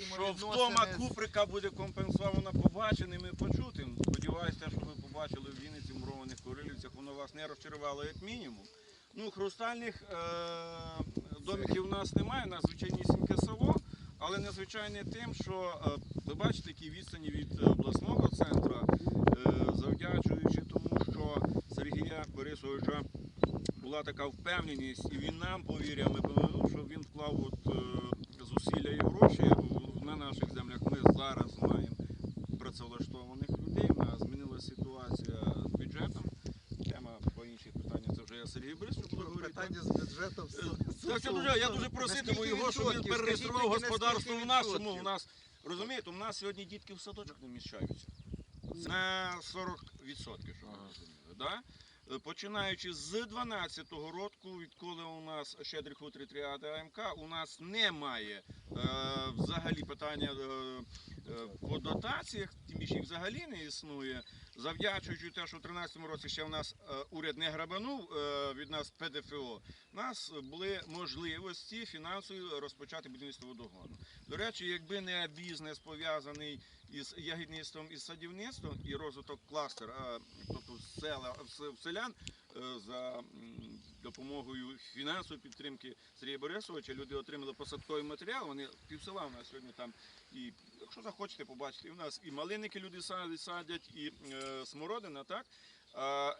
Що втома Куприка буде компенсована побаченим і почутим. Сподіваюся, що ви побачили в Вінниці, в мурованих Курилівцях, воно вас не розчарувало як мінімум. Ну, хрустальних е- домиків у нас немає, у нас звичайнісіньке село, але незвичайне тим, що е, ви бачите, які відстані від е, обласного центру, е- завдячуючи тому, що Сергія Борисовича була така впевненість, і він нам повірив, ми ну, що він вклав от, е, зусилля і гроші на наших землях. Ми зараз маємо працевлаштованих людей. У нас змінилася ситуація з бюджетом. Тема по інших питаннях це вже я Сергій Борисович буду говорити. Питання з бюджетом. Е, Так, я дуже, я дуже проситиму його, щоб він перереєстрував господарство в нашому. У нас, розумієте, у нас сьогодні дітки в садочок не вміщаються. Це 40%, щоб ви розуміли. Да? Е, Починаючи з 12-го року, відколи у нас щедрих у тріади АМК, у нас немає е, взагалі питання е, по дотаціях, тим більше їх взагалі не існує. Завдячуючи те, що в 13-му році ще в нас е, уряд не грабанув е, від нас ПДФО, у нас були можливості фінансові розпочати будівництво водогону. До речі, якби не бізнес пов'язаний із ягідництвом і садівництвом і розвиток кластера, тобто села селян е, за допомогою фінансової підтримки Сергія Борисовича, люди отримали посадковий матеріал. Вони півсела у нас сьогодні там. І якщо захочете побачити, у нас і малинники люди садять, і е, смородина, так.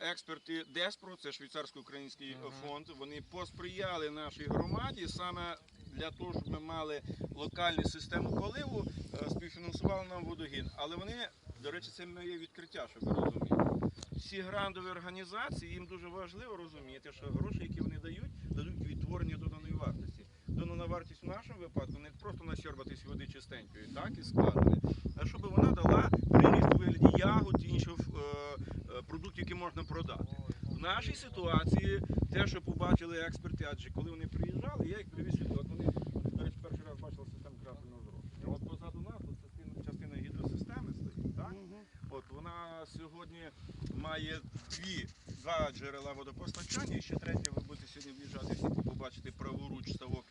Експерти Деспро, це швейцарсько-український Мгм. фонд, вони посприяли нашій громаді саме для того, щоб ми мали локальну систему поливу, е, співфінансували нам водогін. Але вони, до речі, це моє відкриття, щоб ви розуміли. Всі грантові організації їм дуже важливо розуміти, що гроші, які вони дають, дадуть відтворення доданої Додана вартість в нашому випадку не просто нащербатись води чистенької, так і складної, а щоб вона дала приріст у вигляді ягод і інших е, е, продуктів, які можна продати. В нашій ситуації те, що побачили експерти, адже коли вони приїжджали, я їх привіз сюди. От вони, речі, перший раз бачили систему крапельного зрошення. От позаду нас тут частина, частина гідросистеми стоїть, так? От вона сьогодні має дві, два джерела водопостачання, і ще третє, ви будете сьогодні в'їжджати, побачити праворуч ставок,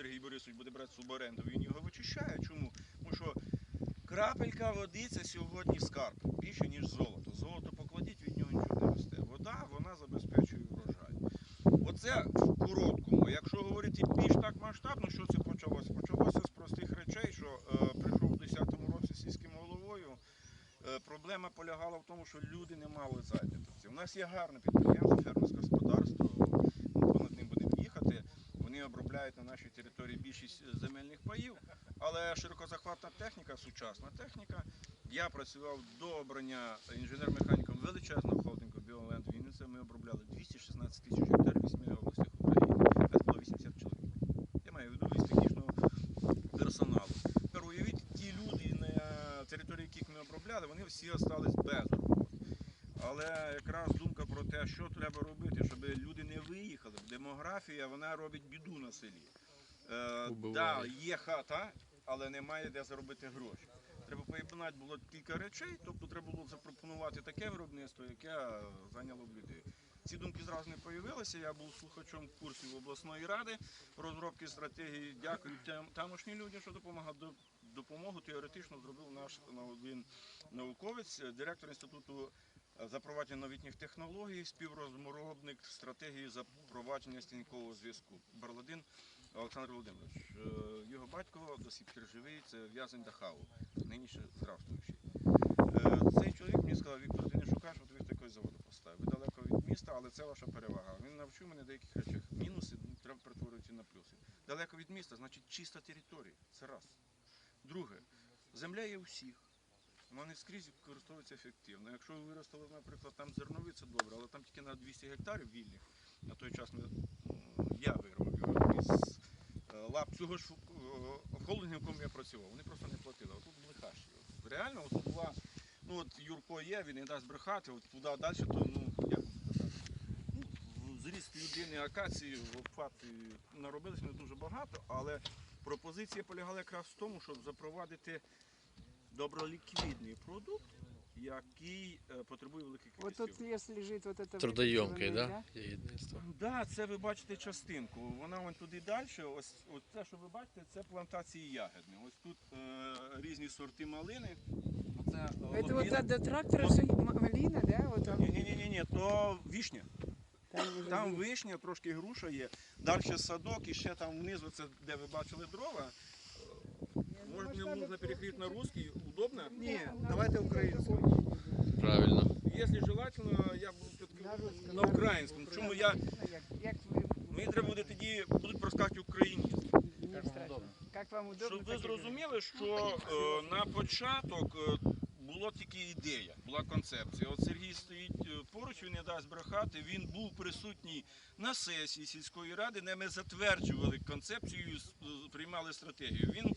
Сергій Борисович буде брати суборенду, він його вичищає. Чому? Тому що крапелька води це сьогодні скарб, більше, ніж золото. Золото покладіть, від нього нічого не росте. Вода, вона забезпечує врожай. Оце в короткому. Якщо говорити більш так масштабно, що це почалося? Почалося з простих речей, що е, прийшов у 10-му році сільським головою. Е, Проблема полягала в тому, що люди не мали зайнятості. У нас є гарне підприємство, фермерське господарство. Вони обробляють на нашій території більшість е, земельних паїв, але широкозахватна техніка, сучасна техніка. Я працював до обрання інженер-механіком величезного холдингу Біоленд Вінниця. Ми обробляли 216 тисяч гектарів в 8 областях України. Це було 80 чоловік. Я маю в виду із технічного персоналу. Тепер уявіть, ті люди, на території яких ми обробляли, вони всі залишились без що треба робити, щоб люди не виїхали. Демографія вона робить біду на селі. Е, да, є хата, але немає де заробити гроші. Треба поєднати було кілька речей, тобто треба було запропонувати таке виробництво, яке зайняло б людей. Ці думки зразу не появилися. Я був слухачом курсів обласної ради розробки стратегії. Дякую тамошнім людям, що допомагав. До- Допомогу теоретично зробив наш один науковець, директор інституту запровадження новітніх технологій, співрозмовник стратегії запровадження стінкового зв'язку. Барладин Олександр Володимирович. Е, Його батько до сих пір живий, це в'язень Дахау, нині ще здравствуючий. Е, Цей чоловік мені сказав, Віктор, ти не шукаєш, от ви такий завод поставив. Ви далеко від міста, але це ваша перевага. Він навчив мене деяких речей. Мінуси ну, треба перетворювати на плюси. Далеко від міста, значить чиста територія. Це раз. Друге, земля є у всіх. Вона не скрізь використовується ефективно. Якщо ви виростили, наприклад, там зернові, це добре, але там тільки на 200 гектарів вільних. На той час ми, я вирвав із е, лап цього ж е, в якому я працював. Вони просто не платили. Отут були хащі. От Реально, от була, ну от Юрко є, він не дасть брехати, от туди далі, то ну як. Ну, зріст людини акації, обхвати наробилось не дуже багато, але пропозиція полягала якраз в тому, щоб запровадити доброліквідний продукт, який е, потребує великих Вот кількості. тут лес лежит, вот это Трудоємкий, выписанный, да? Ягідництво. Да, це ви бачите частинку. Вона вон туди далі. Ось, ось це, що ви бачите, це плантації ягідні. Ось тут е, різні сорти малини. Оце е, Это вот лохина. до, до трактора Вот. же м- малина, да? Вот он. Ні, ні, ні, ні, ні, то вишня. Там, уже Там есть. вишня, трошки груша є. Далі садок і ще там внизу, це де ви бачили дрова. Може, не можна перекрити на русский, удобно? Ні, давайте українською. Правильно. Якщо желательно, я буду на українському. Чому я, Ну, мені треба буде тоді, будуть вам удобно? Щоб ви зрозуміли, що е, на початок е, була тільки ідея, була концепція. От Сергій стоїть е, поруч, він не дасть брехати. Він був присутній на сесії сільської ради, де ми затверджували концепцію, приймали стратегію. Він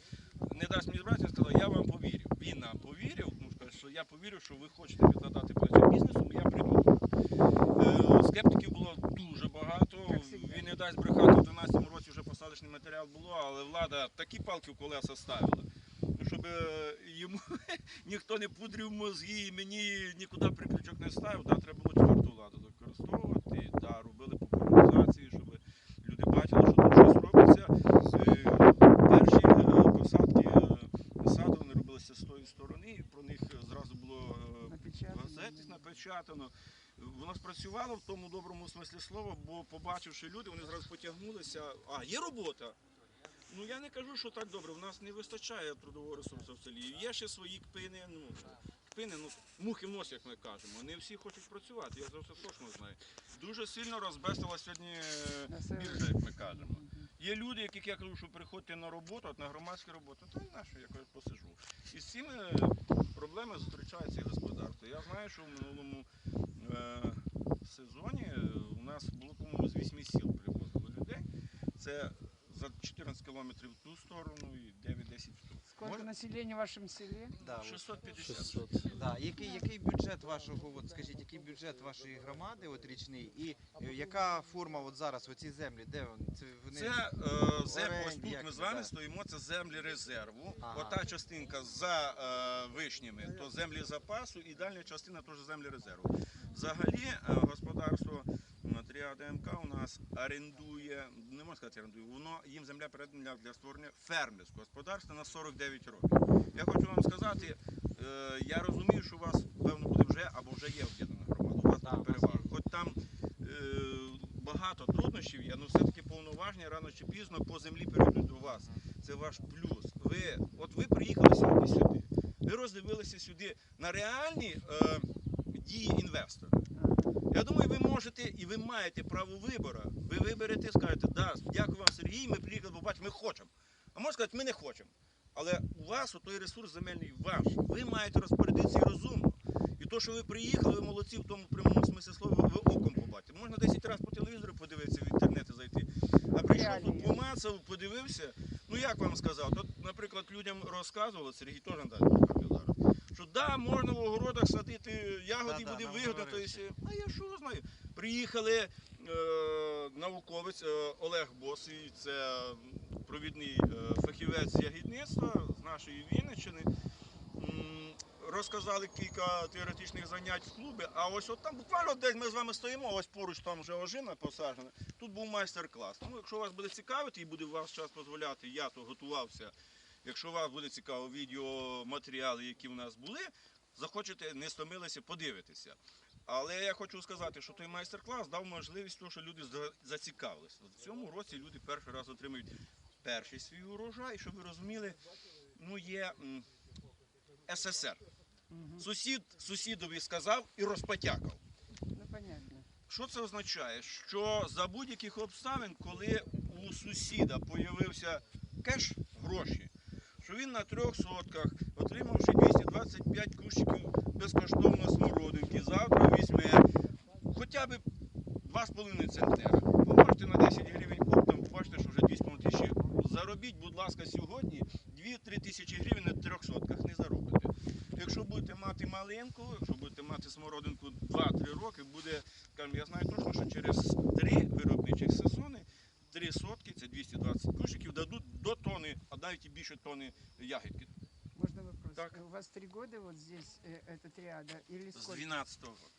не дасть мені брати, він сказав, я вам повірю. Він нам повірив, ну, що я повірю, що ви хочете відкладати плече бізнесу, я прийму. Е, Скептиків було дуже багато. Він не дасть брехати, в 12 році вже посадочний матеріал було, але влада такі палки в колеса ставила. Щоб е, йому ніхто не пудрив мозги, мені нікуди приключок не ставив, да, треба було четверту владу використовувати, да, робили популяризації, щоб люди бачили, що тут щось робиться. Е, Перші е, посадки е, саду вони робилися з тої сторони, і про них е, зразу було е, в Напечатано, газеті да. Напечатано. Воно спрацювало в тому доброму смислі слова, бо побачивши люди, вони зразу потягнулися. А, є робота. Ну я не кажу, що так добре. У нас не вистачає трудового ресурсу в селі. Є ще свої кпини, ну кпини, ну мухи в нос, як ми кажемо. Не всі хочуть працювати. Я за це точно знаю. Дуже сильно розбестила сьогодні е, біржа, як ми кажемо. Є люди, яких я кажу, що приходьте на роботу, от на громадську роботу, то на що я кажу, посижу. І з цими проблеми зустрічаються і господарство. Я знаю, що в минулому е, сезоні е, у нас було, по-моєму, з 8 сіл привозили людей. Це за 14 кілометрів в ту сторону і 9-10 в ту. Сколько Може? населения в вашем селе? Да, от, 650. 600. да. Який, який бюджет вашого, от скажіть, який бюджет вашої громади от річний, і е, яка форма от зараз оці землі, де вони? Це вони Це е, землі, ось тут як ми з вами да. стоїмо, це землі резерву. Ага. Ота частинка за е, вишнями, то землі запасу і дальня частина теж землі резерву. Взагалі е, господарство Матріа ДМК у нас орендує, не можна сказати орендує, воно їм земля передана для створення фермерського господарства на 49 років. Я хочу вам сказати, е, я розумію, що у вас певно буде вже або вже є об'єднана громада. У вас буде перевага. Хоч там е, багато труднощів є, але все-таки повноваження рано чи пізно по землі перейдуть до вас. Це ваш плюс. Ви, от ви приїхали сьогодні сюди. Ви роздивилися сюди на реальні е, дії інвестора. Я думаю, ви можете і ви маєте право вибору. Ви виберете, скажете, да, дякую вам, Сергій, ми приїхали, бо бачите, ми хочемо. А можна сказати, ми не хочемо. Але у вас той ресурс земельний ваш. Ви маєте розпорядитися і розумно. І то, що ви приїхали, ви молодці в тому прямому смислі слова, ви оком побачите. Можна 10 разів по телевізору подивитися, в інтернеті зайти. А прийшов тут помацав, подивився. Ну як вам сказав, тут, наприклад, людям розказували, Сергій теж зараз. Що да, можна в огородах садити ягоди, Да-да, буде То ще. а я що знаю? Приїхали е, науковець е, Олег Босий, це провідний е, фахівець з ягідництва з нашої Вінниччини. Розказали кілька теоретичних занять в клубі, а ось от там буквально десь ми з вами стоїмо, ось поруч там вже ожина посаджена. Тут був майстер-клас. Ну, якщо вас буде цікавити і буде ваш час дозволяти, я то готувався. Якщо вас буде цікаво відеоматеріали, які в нас були, захочете, не стомилися, подивитися. Але я хочу сказати, що той майстер-клас дав можливість, того, що люди зацікавилися. В цьому році люди перший раз отримують перший свій урожай, щоб ви розуміли, ну є СССР. Сусід сусідові сказав і розпотякав. Ну, понятно. Що це означає? Що за будь-яких обставин, коли у сусіда появився кеш гроші, що він на трьох сотках, отримавши 225 кущиків безкоштовно смородинки, завтра візьме хоча б 2,5 центнера. Ви можете на 10 гривень куб, там побачите, що вже 2,5 тисячі. Заробіть, будь ласка, сьогодні 2-3 тисячі гривень на трьох сотках не заробите. Якщо будете мати малинку, якщо будете мати смородинку 2-3 роки, буде, я знаю точно, що через 3 виробничих сезони 3 сотки, це 220 кущиків, дадуть до тони, а навіть і більше тони ягідки. Можно вопрос? Так. У вас три года вот здесь э, эта триада или З сколько? 12-го року.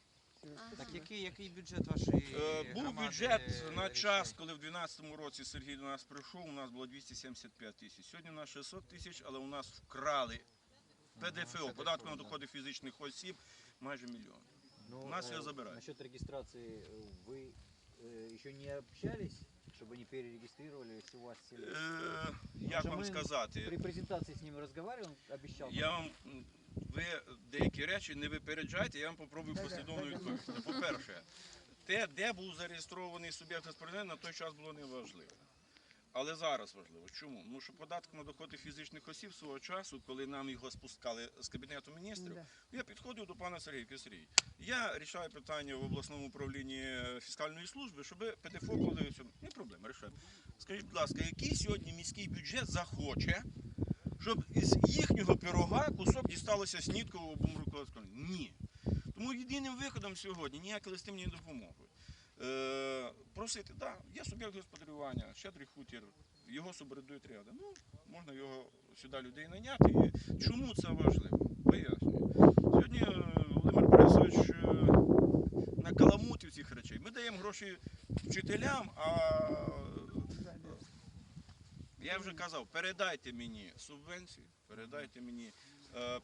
Всё, Ага. Так спасибо. який, який бюджет вашої Е, Був громади, бюджет е, на річний? час, коли в 2012 році Сергій до нас прийшов, у нас було 275 тисяч. Сьогодні у нас 600 тисяч, але у нас вкрали ПДФО, податку на доходи фізичних осіб, майже мільйон. Ну, У нас э, её забирают. Насчет регистрации э, вы э, еще не общались, чтобы вони перерегистрировались у вас в селе? Е, Як вам сказати? При презентації з ними разговаривал, обіцяв. обещал. Я вам ви деякі речі не випереджайте, я вам попробую послідовно відповісти. По-перше, те, де був зареєстрований суб'єкт господарювання, на той час було не важливо. Але зараз важливо. Чому? Тому що податок на доходи фізичних осіб свого часу, коли нам його спускали з кабінету міністрів, Да. я підходив до пана Сергійка Сергій. Я рішаю питання в обласному управлінні фіскальної служби, щоб ПДФО платили цьому. Не проблема, рішаємо. Скажіть, будь ласка, який сьогодні міський бюджет захоче, щоб із їхнього пирога кусок дісталося Сніткову або Ні. Тому єдиним виходом сьогодні ніякі листи мені не допоможуть. Е, просити, да, є суб'єкт господарювання, щедрий хутір, його субордують ряда. Ну, можна його сюди людей наняти. І чому це важливо? Пояснюю. Сьогодні е, Володимир Борисович е, накаламутив цих речей. Ми даємо гроші вчителям, а я вже казав, передайте мені субвенції, передайте мені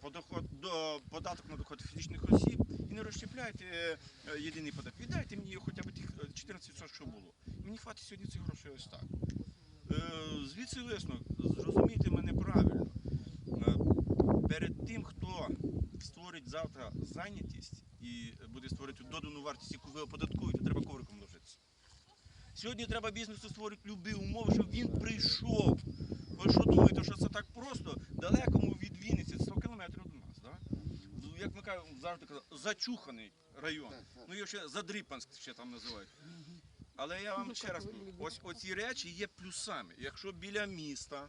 подоход, до, податок на доход фізичних осіб і не розщепляйте е, е, єдиний податок. Віддайте мені хоча б тих е, 14%, що було. Мені хватить сьогодні цих грошей ось так. Е, звідси висновок, зрозумійте мене правильно. Е, перед тим, хто створить завтра зайнятість і буде створити додану вартість, яку ви оподаткуєте, треба ковриком ложитися. Сьогодні треба бізнесу створити любі умови, щоб він прийшов. Ви що думаєте, що це так просто? Далекому від Вінниці, 100 кілометрів до нас. Да? Як ми кажемо, завжди казали, зачуханий район. Ну його ще Задрипанськ ще там називають. Але я вам ще раз кажу, ось оці речі є плюсами. Якщо біля міста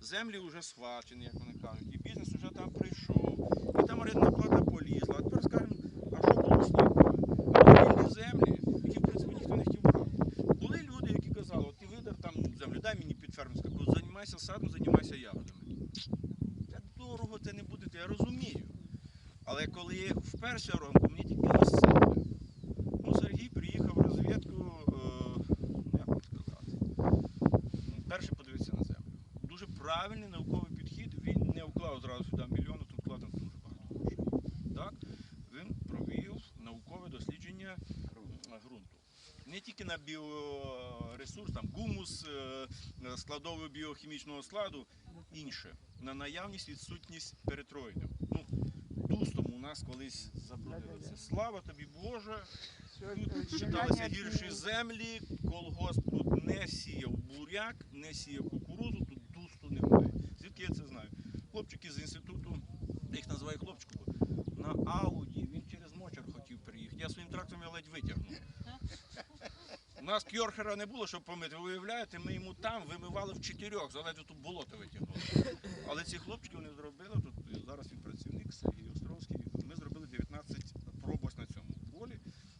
землі вже схвачені, як вони кажуть, і бізнес вже там прийшов, і там орендна плата полізла. А тепер скажемо, а що було з? А були землі, які в принципі ніхто не хотів брати. Були люди, які казали, от ти видав там землю, дай мені під фермерську, займайся садом, займайся ягодами. Дорого це не буде, я розумію. Але коли вперше ранку, мені тільки це. Ну, Сергій приїхав в розвідку, е, як вам сказати, ну, перше подивитися на землю. Дуже правильний науковий підхід, він не вклав зразу сюди мільйони, тут вкладено дуже багато грошей. Так? Він провів наукове дослідження ґрунту. Не тільки на біоресурс, там гумус, е, е, складовий біохімічного складу, інше. На наявність відсутність перетроїдів. Ну, у нас колись забруднилося. Слава тобі Боже, Тут Читалися гірші землі, колгосп тут не сіяв буряк, не сіяв кукурузу, тут дусту немає. Звідки я це знаю? Хлопчики з інституту, я їх називаю хлопчиком, на Ауді, він через Мочер хотів приїхати. Я своїм трактором його ледь витягнув. У нас кьорхера не було, щоб помити. Ви уявляєте, ми йому там вимивали в чотирьох, заледве тут болото витягнули. Але ці хлопчики вони зробили, тут зараз він працівник Сергій Островський. Ми зробили 19 проб на цьому полі.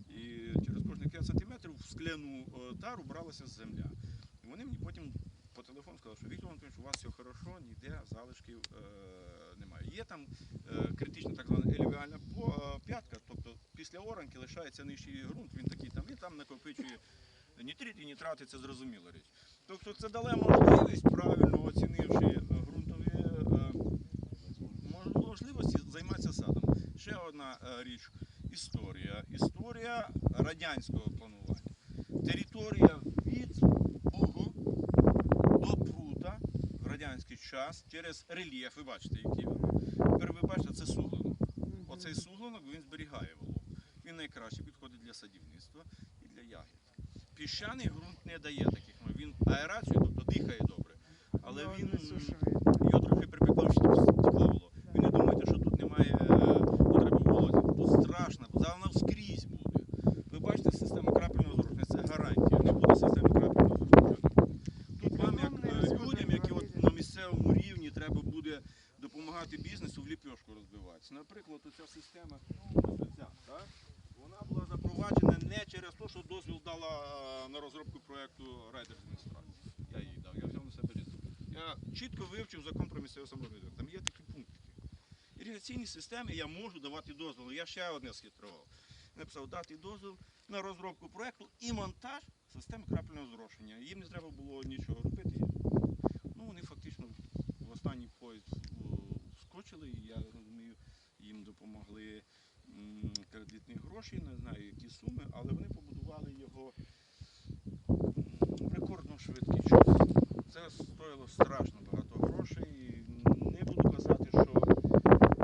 І через кожні 5 сантиметрів в скляну е, тару бралася земля. І вони мені потім по телефону сказали, що Віктор Анатолійович, у вас все хорошо, ніде залишків е, немає. Є там е, критична так звана елевіальна е, п'ятка, тобто після оранки лишається нижчий ґрунт, він такий там, він там накопичує нітрит і нітрати, це зрозуміла річ. Тобто це дало можливість, правильно оцінивши е, ґрунтові е, можливості займатися садом. Ще одна е, річ історія. Історія радянського планування. Територія від Бугу до Прута в радянський час через рельєф, ви бачите, який він. Тепер ви бачите, це суглинок. Оцей суглинок він зберігає вологу. Він найкраще підходить для садівництва і для ягід. Піщаний ґрунт не дає таких. ну, Він аерацію, тобто дихає добре. Але він його трохи припекло, що тепло було. Ви не думайте, що тут немає е, потреби в волозі. Тут страшно, вона скрізь буде. Ви бачите, система крапельного зрушення це гарантія. Не буде системи крапельного зрушення. Тут вам, як Огромне е, розходи людям, які от говорили. на місцевому рівні треба буде допомагати бізнесу в ліпьошку розбиватися. Наприклад, оця система ось ця, так? вона була запроваджена не через те, що дозвіл дала е, на розробку проєкту райдержадміністрації. Чітко вивчив закон про місцеве самоврядування. Там є такі пункти. іригаційній системі я можу давати дозвіл. Я ще одне схитрував. Написав дати дозвіл на розробку проекту і монтаж системи крапельного зрошення. Їм не треба було нічого робити. Ну, вони фактично в останній поїзд вскочили, і я розумію, їм допомогли кредитні гроші, не знаю які суми, але вони побудували його рекордно швидкий час. Це стоїло страшно багато грошей. І Не буду казати, що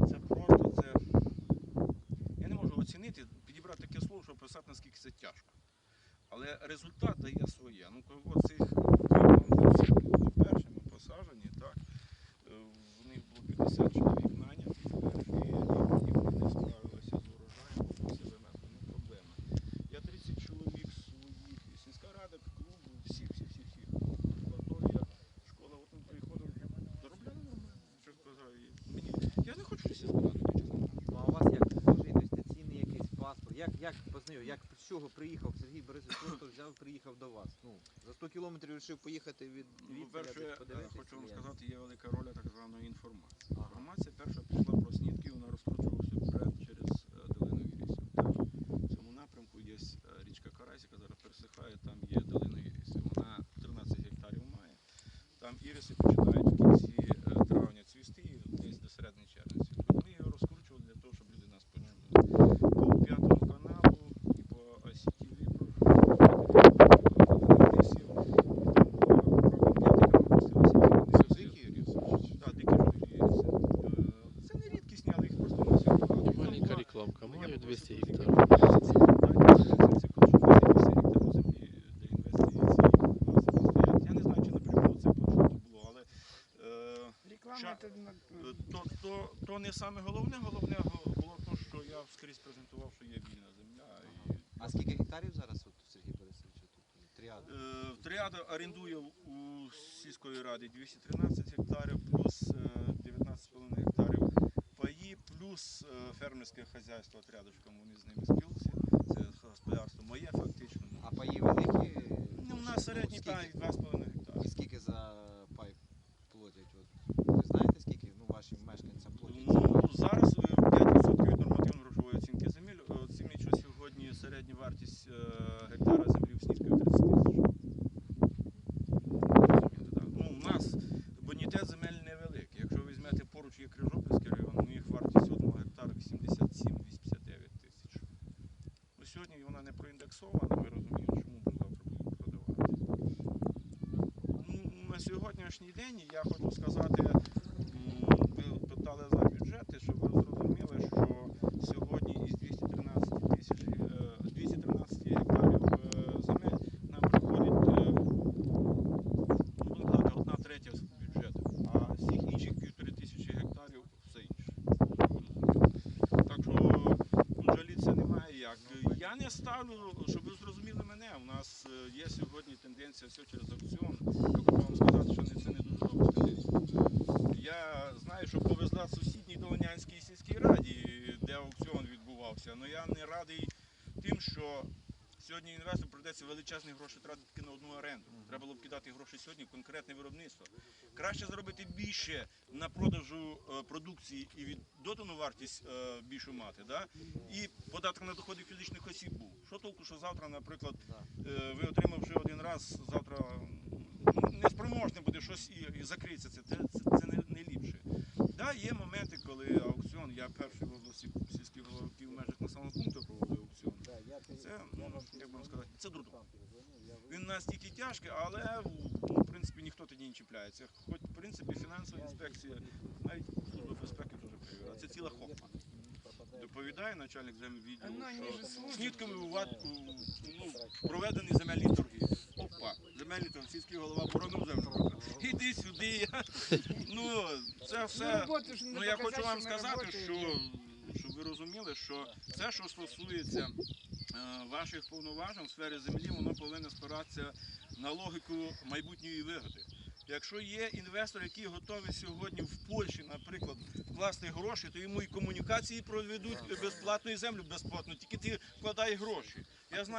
це просто це. Я не можу оцінити, підібрати таке слово, щоб описати, наскільки це тяжко. Але результат дає своє. Ну, кого цих були першими посаджені, так, е, в них було 50 чоловік нанятих, і, і вони не справилися з урожаєм, попросили нас, ну проблема. Я 30 чоловік своїх, і сільська рада, клубу, всіх, всіх, всіх, всіх. Лабораторія, школа, от ми приходили, заробляли нормально. Що ж казав, і мені, я не хочу всі збирати, чесно. Ну, а у вас як покажи інвестиційний якийсь паспорт? Як, як познайомив, як з чого приїхав Сергій Борисович, просто взяв, приїхав до вас? Ну, за 100 кілометрів вирішив поїхати від Ну, По-перше, е, хочу вам сказати, є велика роль так званої інформації. Ага. Інформація перша пішла про снідки, вона розкручувалася бренд через е, долину Вірісів. В цьому напрямку є е, річка Карась, яка зараз пересихає, там є долина Ірісів. Вона 13 гектарів має. Там іриси починають в кінці 200 гектарів. Е, е, то, то, то не саме головне, головне було те, що я скрізь презентував, що є вільна земля. І... А скільки гектарів зараз от, Сергій Борисович? Тут е, тріада? Е, тріада орендує у сільської ради 213. Фермерське хазяйство рядышком, вони з ними спілися. Це господарство моє фактично. А паї великі? Ну, у нас середній пай 2,5 гектари. І скільки за пай платять? От, ви знаєте, скільки ну, вашим мешканцям платять Ну, зараз е, 5% від нормативно-грошової оцінки земель. Е, Оцінюють, що сьогодні середня вартість е, гектара землі в Снівській 30 тисяч. Розумієте, так? Ну, у нас бонітет земель невеликий. Якщо ви візьмете поруч є Крижопільський район, у них вартість одного гектара 87-259 тисяч. Ну, сьогодні вона не проіндексована, ви розумієте, чому ми завтра будемо продавати. Ну, На сьогоднішній день я хочу сказати, м, ви питали за бюджети, щоб ви зрозуміли, що сьогодні із 213 тисяч е, 213 гектарів е, земель нам приходить е, ну, будемо казати, одна третя з бюджету, а всіх інших півтори тисячі гектарів все інше. Так що ну, жалітися немає як. Я не ставлю, щоб ви зрозуміли мене. У нас е, є сьогодні все через аукціон. Я хочу вам сказати, що не- це не дуже добра тенденція. Я знаю, що повезла сусідній Долонянській сільській раді, де аукціон відбувався. але я не радий тим, що сьогодні інвестору прийдеться величезні гроші тратити на одну оренду. Треба було б кидати гроші сьогодні в конкретне виробництво. Краще заробити більше на продажу е, продукції і від додану вартість е, більшу мати, да? і податок на доходи фізичних осіб був. Що толку, що завтра, наприклад, е, ви отримавши один раз, завтра неспроможне буде щось і, закриється це. Це, це, не, не ліпше. Да, є моменти, коли аукціон, я перший в області сільських головків в межах населеного пункту проводив аукціон. Це, ну, як вам сказати, це дурдом. Він настільки тяжкий, але ну, в принципі ніхто тоді не чіпляється. Хоч в принципі фінансова інспекція, навіть служба безпеки теж перевіряє. Це ціла хопа. Доповідає начальник земвідділу, що служат. снітками у ва- ну, проведені земельні торги. Опа, земельні торги, сільський голова боронив землю. Іди сюди. Ну, це Ну, все. Ну я хочу вам сказати, що щоб ви розуміли, що це, що стосується ваших повноважень в сфері землі, воно повинно спиратися на логіку майбутньої вигоди. Якщо є інвестор, який готовий сьогодні в Польщі, наприклад, вкласти гроші, то йому і комунікації проведуть безплатну і землю безплатно, тільки ти вкладай гроші. Я знаю.